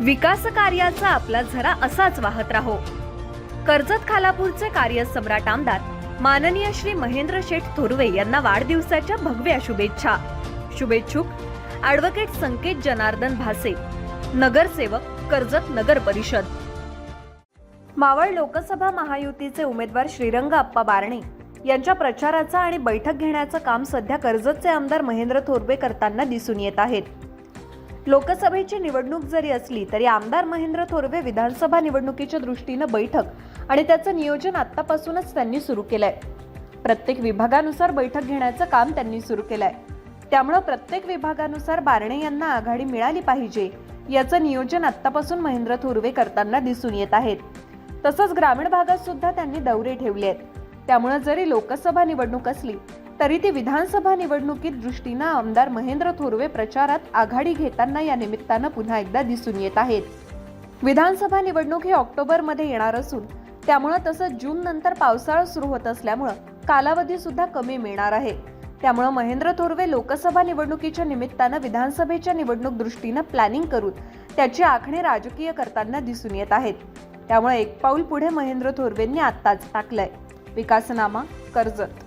विकास कार्याचा आपला झरा असाच वाहत राहो. कर्जत खालापूरचे कार्य सम्राट आमदार माननीय श्री महेंद्र शेठ थोरवे यांना वाढदिवसाच्या भगव्या शुभेच्छा. शुभेच्छुक ॲडव्होकेट संकेत जनार्दन भासे नगरसेवक कर्जत नगर परिषद. मावळ लोकसभा महायुतीचे उमेदवार श्रीरंग अप्पा बारणे यांच्या प्रचाराचा आणि बैठक घेण्याचं काम सध्या कर्जतचे आमदार महेंद्र थोरवे करताना दिसून येत आहेत. लोकसभेची निवडणूक जरी असली तरी आमदार महेंद्र थोरवे विधानसभा निवडणुकीच्या दृष्टीनं बैठक आणि त्याचं नियोजन आत्तापासूनच त्यांनी सुरू केलंय. प्रत्येक विभागानुसार बैठक घेण्याचं काम त्यांनी सुरू केलंय. त्यामुळं प्रत्येक विभागानुसार बारणे यांना आघाडी मिळाली पाहिजे याचं नियोजन आत्तापासून महेंद्र थोरवे करताना दिसून येत आहेत. तसंच ग्रामीण भागात सुद्धा त्यांनी दौरे ठेवले आहेत त्यामुळे जरी लोकसभा निवडणूक असली तरी ती विधानसभा निवडणुकीत दृष्टीनं आमदार महेंद्र थोरवे प्रचारात आघाडी घेताना या निमित्तानं पुन्हा एकदा दिसून येत आहेत. विधानसभा निवडणूक ही ऑक्टोबरमध्ये येणार असून त्यामुळं तसंच जून नंतर पावसाळा सुरू होत असल्यामुळं कालावधी सुद्धा कमी मिळणार आहे. त्यामुळं महेंद्र थोरवे लोकसभा निवडणुकीच्या निमित्तानं विधानसभेच्या निवडणूक दृष्टीनं प्लॅनिंग करून त्याची आखणी राजकीय करताना दिसून येत आहेत. त्यामुळे एक पाऊल पुढे महेंद्र थोरवेंनी आत्ताच टाकलंय. विकासनामा कर्जत.